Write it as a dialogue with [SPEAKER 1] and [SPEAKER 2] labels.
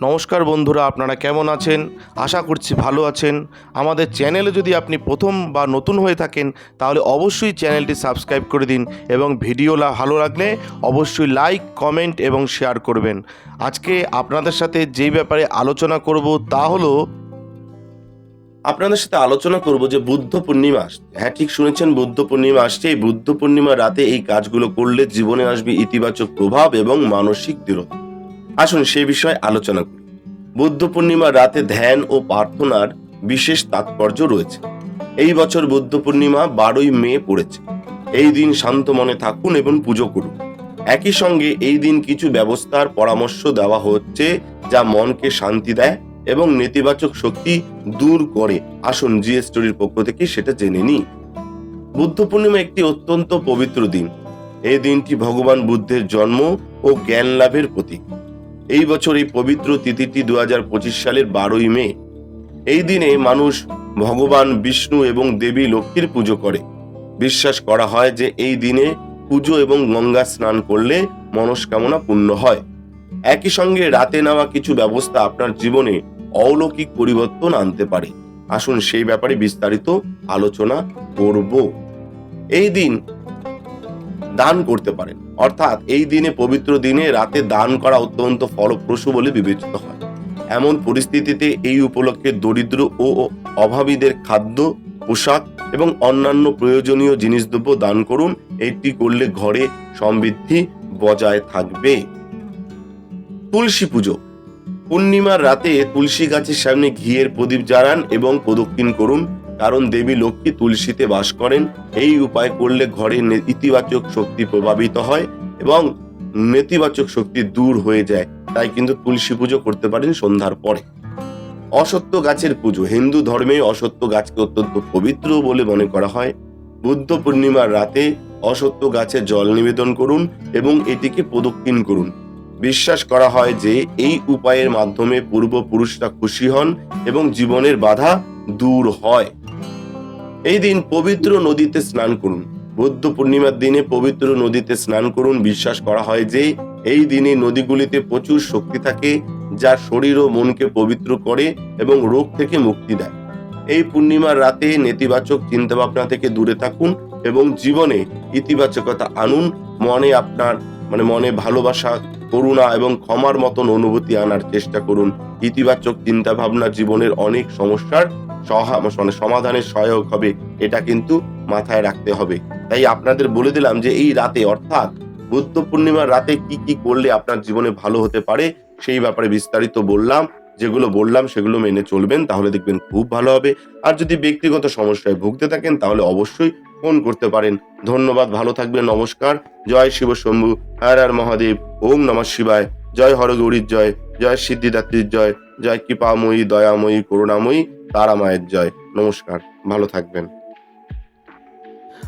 [SPEAKER 1] নমস্কার বন্ধুরা, আপনারা কেমন আছেন? আশা করছি ভালো আছেন। আমাদের চ্যানেলে যদি আপনি প্রথম বা নতুন হয়ে থাকেন, তাহলে অবশ্যই চ্যানেলটি সাবস্ক্রাইব করে দিন এবং ভিডিও ভালো লাগলে অবশ্যই লাইক, কমেন্ট এবং শেয়ার করবেন। আজকে আপনাদের সাথে যেই ব্যাপারে আলোচনা করব তা হলো, আপনাদের সাথে আলোচনা করব যে বুদ্ধ পূর্ণিমা হ্যাঁ ঠিক শুনেছেন, বুদ্ধ পূর্ণিমা আসছে। এই বুদ্ধ পূর্ণিমা রাতে এই কাজগুলো করলে জীবনে আসবে ইতিবাচক প্রভাব এবং মানসিক দৃঢ়তা। আসুন সেই বিষয়ে আলোচনা করি। বুদ্ধ পূর্ণিমা রাতে ধ্যান ও প্রার্থনার বিশেষ তাৎপর্য রয়েছে। এই বছর বুদ্ধ পূর্ণিমা বারোই মে পড়েছে। এই দিন শান্ত মনে থাকুন এবং পুজো করুন। একই সঙ্গে এই দিন কিছু ব্যবস্থার পরামর্শ দেওয়া হচ্ছে যা মনকে শান্তি দেয় এবং নেতিবাচক শক্তি দূর করে। আসুন জি স্টোরির পক্ষ থেকে সেটা জেনে নিই। বুদ্ধ পূর্ণিমা একটি অত্যন্ত পবিত্র দিন। এই দিনটি ভগবান বুদ্ধের জন্ম ও জ্ঞান লাভের প্রতীক। এই বছর এই পবিত্র তিথিটি দুহাজার পঁচিশ সালের বারোই মে। এই দিনে মানুষ ভগবান বিষ্ণু এবং দেবী লক্ষ্মীর পুজো করে। বিশ্বাস করা হয় যে এই দিনে পুজো এবং গঙ্গা স্নান করলে মনস্কামনা পূর্ণ হয়। একই সঙ্গে রাতে নেওয়া কিছু ব্যবস্থা আপনার জীবনে অলৌকিক পরিবর্তন আনতে পারে। আসুন সেই ব্যাপারে বিস্তারিত আলোচনা করব। এই দিন দান করতে পারেন। অর্থাৎ এই দিনে, পবিত্র দিনে রাতে দান করা অত্যন্ত ফলপ্রসূ বলে বিবেচিত হয়। এমন পরিস্থিতিতে এই উপলক্ষে দরিদ্র ও অভাবীদের খাদ্য, পোশাক এবং অন্যান্য প্রয়োজনীয় জিনিসদ্রব্য দান করুন। এটি করলে ঘরে সমৃদ্ধি বজায় থাকবে। তুলসী পুজো। পূর্ণিমার রাতে তুলসী গাছের সামনে ঘিয়ের প্রদীপ জ্বালান এবং প্রদক্ষিণ করুন। কারণ দেবী লক্ষ্মী তুলসীতে বাস করেন, এই উপায় করলে ঘরে ইতিবাচক শক্তি প্রভাবিত হয় এবং নেতিবাচক শক্তি দূর হয়ে যায়। তাই কিন্তু তুলসী পুজো করতে পারেন সন্ধ্যার পরে। অসত্য গাছের পুজো, হিন্দু ধর্মে অসত্য গাছকে অত্যন্ত পবিত্র বলে মনে করা হয়। বুদ্ধ পূর্ণিমার রাতে অসত্য গাছে জল নিবেদন করুন এবং এটিকে প্রদক্ষিণ করুন। বিশ্বাস করা হয় যে এই উপায়ের মাধ্যমে পূর্বপুরুষরা খুশি হন এবং জীবনের বাধা দূর হয়। এই দিন পবিত্র নদীতে স্নান করুন। বুদ্ধ পূর্ণিমার দিনে পবিত্র নদীতে স্নান করুন। বিশ্বাস করা হয় যে এই দিনে নদীগুলিতে প্রচুর শক্তি থাকে, যা শরীর ও মনকে পবিত্র করে এবং রোগ থেকে মুক্তি দেয়। এই পূর্ণিমার রাতে নেতিবাচক চিন্তাভাবনা থেকে দূরে থাকুন এবং জীবনে ইতিবাচকতা আনুন। মনে আপনার মানে মনে ভালোবাসা করুণা এবং ক্ষমার মতন অনুভূতি আনার চেষ্টা করুন। ইতিবাচক চিন্তা ভাবনা জীবনের অনেক সমস্যার মানে সমাধানের সহায়ক হবে। এটা কিন্তু মাথায় রাখতে হবে। তাই আপনাদের বলে দিলাম যে এই রাতে, অর্থাৎ বুদ্ধ পূর্ণিমার রাতে কি কি করলে আপনার জীবনে ভালো হতে পারে, সেই ব্যাপারে বিস্তারিত বললাম। যেগুলো বললাম সেগুলো মেনে চলবেন, তাহলে দেখবেন খুব ভালো হবে। আর যদি ব্যক্তিগত সমস্যায় ভুগতে থাকেন, তাহলে অবশ্যই ফোন করতে পারেন। ধন্যবাদ, ভালো থাকবেন, নমস্কার। জয় শিব শম্ভু হর হর মহাদেব, ওম নমঃ শিবায়। জয় হরগৌরীর জয় জয় সিদ্ধিদাত্রীর জয় জয় কৃপাময়ী, দয়াময়ী, করুণাময়ী, তারামায়ের জয়। নমস্কার, ভালো থাকবেন।